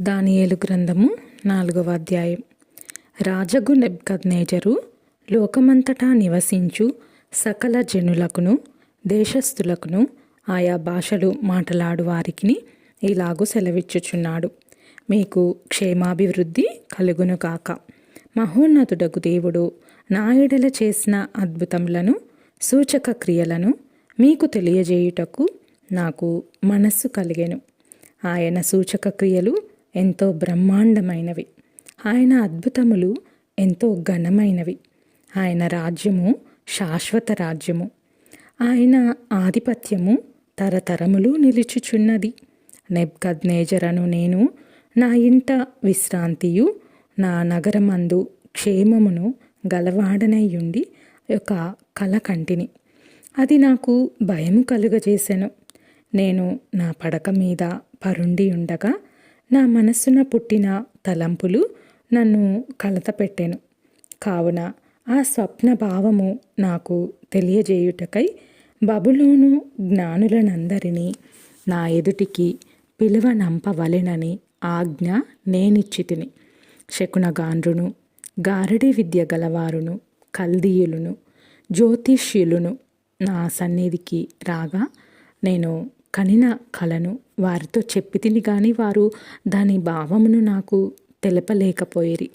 దానియేలు గ్రంథము నాలుగవ అధ్యాయం. రాజగు నెబ్కద్నేజరు లోకమంతటా నివసించు సకల జనులకును దేశస్థులకును ఆయా భాషలు మాటలాడు వారికి ఇలాగు సెలవిచ్చుచున్నాడు. మీకు క్షేమాభివృద్ధి కలుగును కాక మహోన్నతుడగు దేవుడు నాయుడల చేసిన అద్భుతములను సూచక క్రియలను మీకు తెలియజేయుటకు నాకు మనస్సు కలిగెను. ఆయన సూచక క్రియలు ఎంతో బ్రహ్మాండమైనవి. ఆయన అద్భుతములు ఎంతో ఘనమైనవి. ఆయన రాజ్యము శాశ్వత రాజ్యము. ఆయన ఆధిపత్యము తరతరములు నిలుచుచున్నది. నెబ్కద్నేజరను నేను నా ఇంట విశ్రాంతియు నా నగరమందు క్షేమమును గలవాడనయ్యుండి ఒక కల కంటిని అది నాకు భయము కలుగజేసెను. నేను నా పడక మీద పరుండి ఉండగా నా మనస్సున పుట్టిన తలంపులు నన్ను కలత పెట్టెను. కావున ఆ స్వప్న భావము నాకు తెలియజేయుటకై బబులోను జ్ఞానులనందరినీ నా ఎదుటికి పిలువనంపవలెనని ఆజ్ఞ నేనిచ్చితిని. శకునగాండ్రును గారడి విద్య గలవారును కల్దీయులను జ్యోతిష్యులును నా సన్నిధికి రాగా నేను కనిన కలను వారితో చెప్పి తిని కానీ వారు దాని భావమును నాకు తెలపలేకపోయేరి.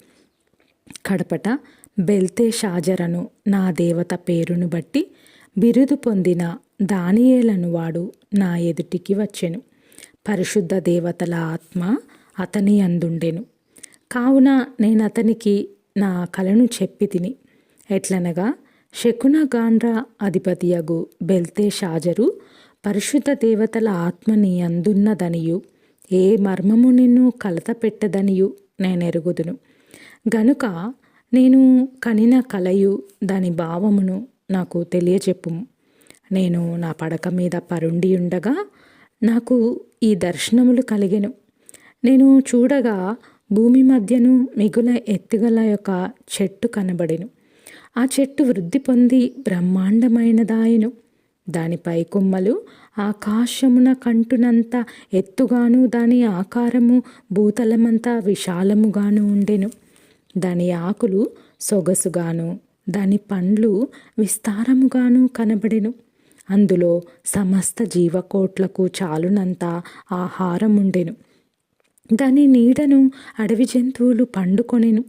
కడపట బెల్తే షాజరను నా దేవత పేరును బట్టి బిరుదు పొందిన దానియేలను వాడు నా ఎదుటికి వచ్చెను. పరిశుద్ధ దేవతల ఆత్మ అతని అందుండెను. కావున నేను అతనికి నా కలను చెప్పి తిని ఎట్లనగా శకునగాండ్ర అధిపతియగు బెల్తే షాజరు పరిశుద్ధ దేవతల ఆత్మ నీ అందున్నదనియు. ఏ మర్మము నిన్ను కలత పెట్టదనియు నేనెరుగుదును. గనుక నేను కనిన కలయు దాని భావమును నాకు తెలియచెప్పుము. నేను నా పడక మీద పరుండి ఉండగా నాకు ఈ దర్శనములు కలిగెను. నేను చూడగా భూమి మధ్యను మిగుల ఎత్తుగల యొక్క చెట్టు కనబడెను. ఆ చెట్టు వృద్ధి పొంది బ్రహ్మాండమైనదాయను. దానిపై కొమ్మలు ఆకాశమున కంటునంత ఎత్తుగాను దాని ఆకారము భూతలమంతా విశాలముగాను ఉండెను. దాని ఆకులు సొగసుగాను దాని పండ్లు విస్తారముగాను కనబడెను. అందులో సమస్త జీవకోట్లకు చాలునంత ఆహారం ఉండెను దాని నీడను అడవి జంతువులు పండుకొనెను.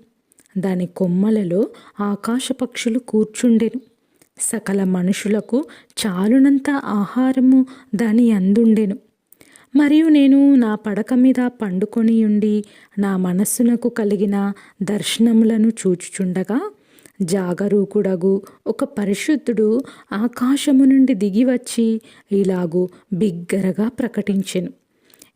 దాని కొమ్మలలో ఆకాశ పక్షులు కూర్చుండెను. సకల మనుషులకు చాలునంత ఆహారము దాని అందుండెను. మరియు నేను నా పడక మీద పండుకొని ఉండి నా మనస్సునకు కలిగిన దర్శనములను చూచుచుండగా జాగరూకుడగు ఒక పరిశుద్ధుడు ఆకాశము నుండి దిగి వచ్చి ఇలాగూ బిగ్గరగా ప్రకటించెను.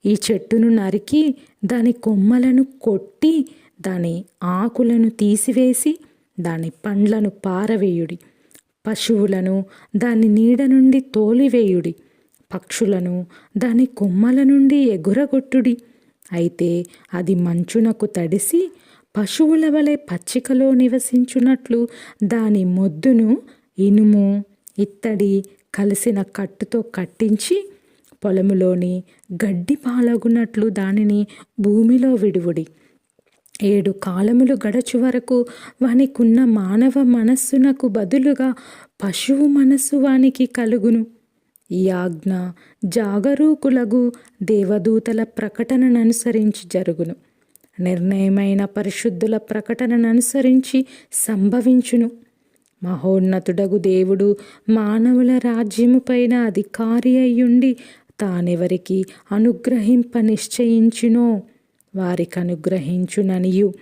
ఈ చెట్టును నరికి దాని కొమ్మలను కొట్టి దాని ఆకులను తీసివేసి దాని పండ్లను పారవేయుడి. పశువులను దాని నీడ నుండి తోలివేయుడి. పక్షులను దాని కొమ్మల నుండి ఎగురగొట్టుడి. అయితే అది మంచునకు తడిసి పశువుల వలె పచ్చికలో నివసించున్నట్లు దాని మొద్దును ఇనుము ఇత్తడి కలిసిన కట్టుతో కట్టించి పొలములోని గడ్డి పాలగునట్లు దానిని భూమిలో విడువుడి. ఏడు కాలములు గడచు వరకు వానికున్న మానవ మనస్సునకు బదులుగా పశువు మనస్సు వానికి కలుగును. ఈ ఆజ్ఞ జాగరూకులగు దేవదూతల ప్రకటనను అనుసరించి జరుగును. నిర్ణయమైన పరిశుద్ధుల ప్రకటనను అనుసరించి సంభవించును. మహోన్నతుడగు దేవుడు మానవుల రాజ్యము పైన అధికారి అయ్యుండి తానెవరికి అనుగ్రహింప నిశ్చయించునో? వారికి అనుగ్రహించుననియు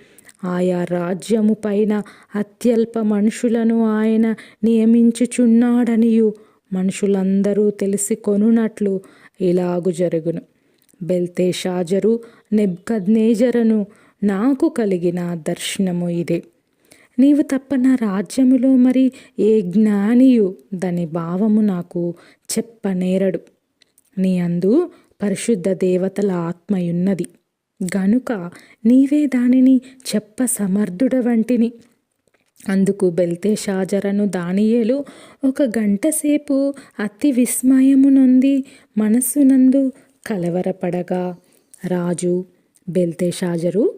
ఆయా రాజ్యము పైన అత్యల్ప మనుషులను ఆయన నియమించుచున్నాడనియు. మనుషులందరూ తెలిసి కొనున్నట్లు ఇలాగు జరుగును. బెల్తే షాజరు నెబ్కద్నేజరను నాకు కలిగిన దర్శనము ఇదే. నీవు తప్ప నా రాజ్యములో మరి ఏ జ్ఞానియు దాని భావము నాకు చెప్పనేరడు. నీ అందు పరిశుద్ధ దేవతల ఆత్మయున్నది. గనుక నీవే దానిని చెప్ప సమర్థుడ వంటిని. అందుకు బెల్తే షాజరను దానియేలు ఒక గంట సేపు అతి విస్మయము నొంది మనస్సునందు కలవరపడగా. రాజు బెల్తే షాజరు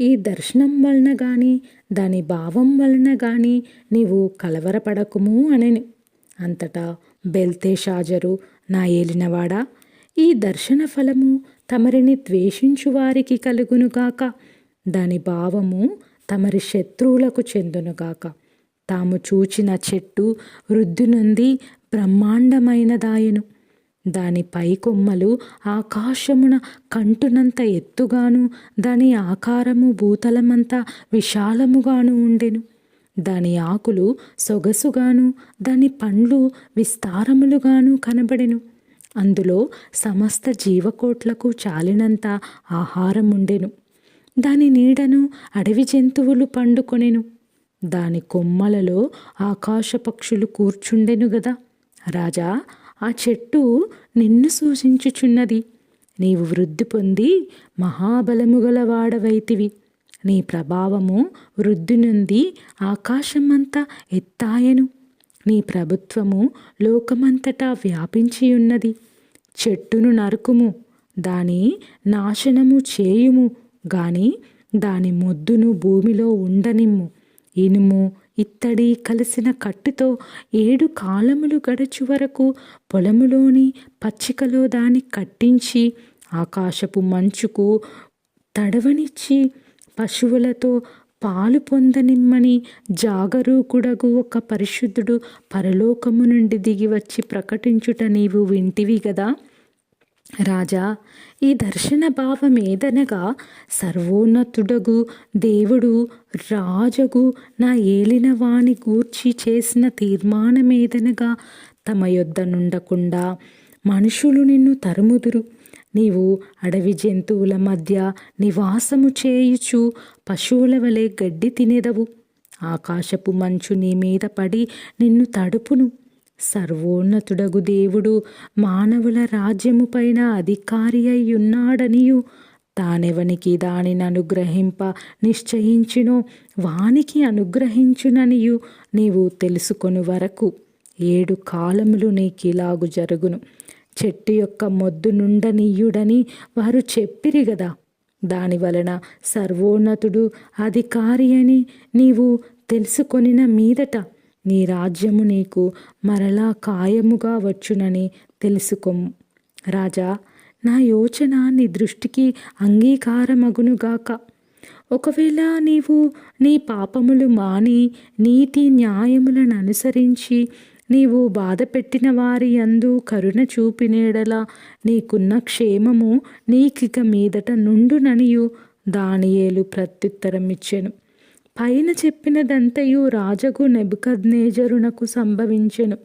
ఈ దర్శనం వలన గాని దాని భావం వలన గాని నీవు కలవరపడకుము అనెను. అంతటా బెల్తే షాజరు నా ఏలినవాడా? ఈ దర్శన ఫలము తమరిని ద్వేషించు వారికి కలుగునుగాక దాని భావము తమరి శత్రువులకు చెందునుగాక తాము చూచిన చెట్టు వృద్ధి నొంది బ్రహ్మాండమైనదాయను. దాని పై కొమ్మలు ఆకాశమున కంటునంత ఎత్తుగాను దాని ఆకారము భూతలమంత విశాలముగాను ఉండెను. దాని ఆకులు సొగసుగాను దాని పండ్లు విస్తారములుగాను కనబడెను. అందులో సమస్త జీవకోట్లకు చాలినంత ఆహారం ఉండెను. దాని నీడను అడవి జంతువులు పండుకొనెను. దాని కొమ్మలలో ఆకాశ పక్షులు కూర్చుండెను గదా. రాజా ఆ చెట్టు నిన్ను సూచించుచున్నది. నీవు వృద్ధి పొంది మహాబలము గలవాడవైతివి నీ ప్రభావము వృద్ధి నుండి ఆకాశమంతా ఎత్తాయను. నీ ప్రభుత్వము లోకమంతటా వ్యాపించి ఉన్నది చెట్టును నరుకుము దాని నాశనము చేయుము గాని దాని మొద్దును భూమిలో ఉండనిమ్ము. ఇనుము ఇత్తడి కలిసిన కట్టుతో ఏడు కాలములు గడచు వరకు పొలములోని పచ్చికలో దాన్ని కట్టించి ఆకాశపు మంచుకు తడవనిచ్చి పశువులతో పాలు పొందనిమ్మని జాగరూకుడగు ఒక పరిశుద్ధుడు పరలోకము నుండి దిగి వచ్చి ప్రకటించుట నీవు వింటివి గదా? రాజా ఈ దర్శన భావం ఏదనగా సర్వోన్నతుడగు దేవుడు రాజగు నా ఏలిన వాణి గూర్చి చేసిన తీర్మానమేదనగా తమ యొద్ద నుండకుండా మనుషులు నిన్ను తరుముదురు. నీవు అడవి జంతువుల మధ్య నివాసము చేయుచు పశువుల వలె గడ్డి తినేదవు. ఆకాశపు మంచు నీ మీద పడి నిన్ను తడుపును. సర్వోన్నతుడగు దేవుడు మానవుల రాజ్యము పైన అధికారి అయి ఉన్నాడనియు తానెవనికి దానిని అనుగ్రహింప నిశ్చయించునో వానికి అనుగ్రహించుననియు నీవు తెలుసుకొని వరకు. ఏడు కాలములు నీకిలాగు జరుగును. చెట్టు యొక్క మొద్దు నుండనీయుడని వారు చెప్పిరి గదా. దాని వలన సర్వోన్నతుడు అధికారి అని నీవు తెలుసుకొనిన మీదట నీ రాజ్యము నీకు మరలా ఖాయముగా వచ్చునని తెలుసుకోము రాజా నా యోచన నీ దృష్టికి అంగీకారమగునుగాక ఒకవేళ నీవు నీ పాపములు మాని నీతి న్యాయములను అనుసరించి నీవు బాధపెట్టిన వారి అందు కరుణ చూపినేడలా నీకున్న క్షేమము నీకిక మీదట నుండుననియు దానియేలు ప్రత్యుత్తరం ఇచ్చెను పైన చెప్పినదంతయు రాజగు నెబుకద్నేజరునకు సంభవించెను.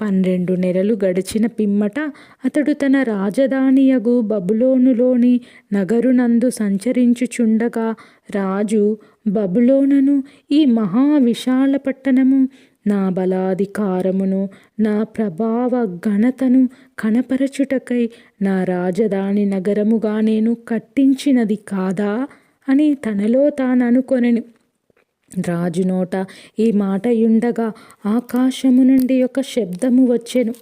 పన్నెండు నెలలు గడిచిన పిమ్మట అతడు తన రాజధానియగు బబులోనులోని నగరునందు సంచరించుచుండగా రాజు బబులోనను ఈ మహావిశాల పట్టణము నా బలాధికారమును నా ప్రభావ ఘనతను కనపరచుటకై నా రాజధాని నగరముగా నేను కట్టించినది కాదా అని తనలో తాను అనుకొనెను రాజు నోట ఈ మాట యుండగా ఆకాశము నుండి ఒక శబ్దము వచ్చెను.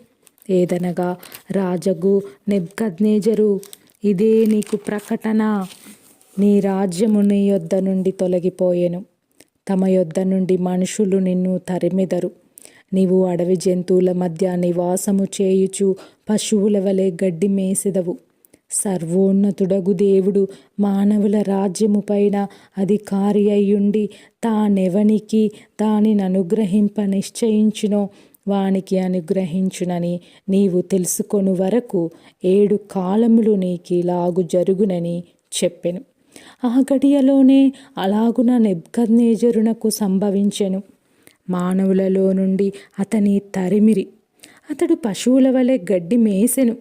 ఏదనగా రాజగు నెబ్కద్నేజరు ఇదే నీకు ప్రకటన. నీ రాజ్యము నీ యొద్ద నుండి తొలగిపోయెను. తమ యొద్ద నుండి మనుషులు నిన్ను తరిమెదరు. నీవు అడవి జంతువుల మధ్య నివాసము చేయుచు పశువుల వలె గడ్డి మేసెదవు. సర్వోన్నతుడగు దేవుడు మానవుల రాజ్యము పైన అధికారి అయ్యుండి తానెవనికి దానిని అనుగ్రహింప నిశ్చయించునో వానికి అనుగ్రహించునని నీవు తెలుసుకొను వరకు ఏడు కాలములు నీకు ఇలాగు జరుగునని చెప్పెను. ఆ గడియలోనే అలాగున నెబ్కద్నేజరునకు సంభవించెను. మానవులలో నుండి అతని తరిమిరి. అతడు పశువుల వలె గడ్డి మేసెను.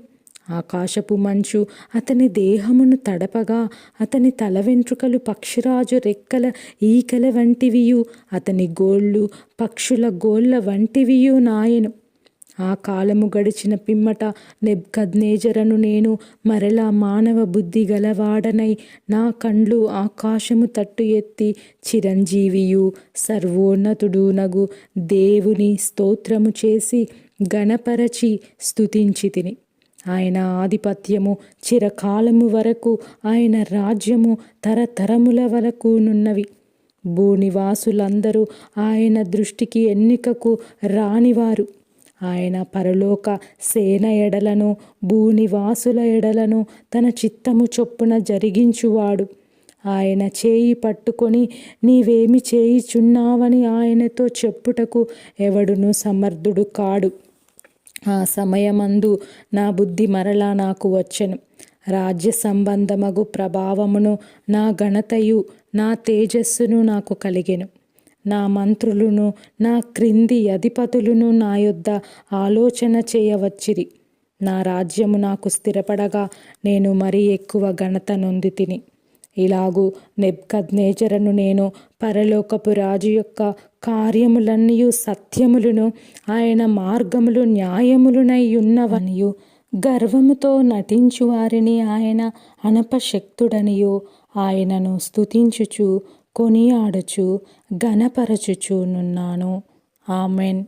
ఆకాశపు మంచు అతని దేహమును తడపగా అతని తల వెంట్రుకలు పక్షిరాజు రెక్కల ఈకల వంటివియు. అతని గోళ్ళు పక్షుల గోళ్ళ వంటివియు నాయను. ఆ కాలము గడిచిన పిమ్మట నెబ్కద్నేజరను నేను మరలా మానవ బుద్ధి గలవాడనై నా కండ్లు ఆకాశము తట్టు ఎత్తి చిరంజీవియు సర్వోన్నతుడు నగు దేవుని స్తోత్రము చేసి గణపరచి స్తుతించి తిని ఆయన ఆధిపత్యము చిరకాలము వరకు ఆయన రాజ్యము తరతరముల వరకు నున్నవి. భూనివాసులందరూ ఆయన దృష్టికి ఎన్నికకు రానివారు. ఆయన పరలోక సేన ఎడలను భూనివాసుల ఎడలను తన చిత్తము చొప్పున జరిగించువాడు. ఆయన చేయి పట్టుకొని నీవేమి చేయిచున్నావని ఆయనతో చెప్పుటకు ఎవడును సమర్థుడు కాడు. ఆ సమయమందు నా బుద్ధి మరలా నాకు వచ్చెను. రాజ్య సంబంధమగు ప్రభావమును నా ఘనతయు నా తేజస్సును నాకు కలిగెను. నా మంత్రులను నా క్రింది అధిపతులను నా యొద్ద ఆలోచన చేయవచ్చిరి. నా రాజ్యము నాకు స్థిరపడగా నేను మరీ ఎక్కువ ఘనత నొంది తిని ఇలాగూ నెబ్కద్నేజరను నేను పరలోకపు రాజు యొక్క కార్యములన్నీ సత్యములను ఆయన మార్గములు న్యాయములునై ఉన్నవనియు గర్వముతో నటించు వారిని ఆయన అనపశక్తుడనియు ఆయనను స్తుతించుచు కొనియాడుచు గణపరచుచునున్నాను ఆమెన్.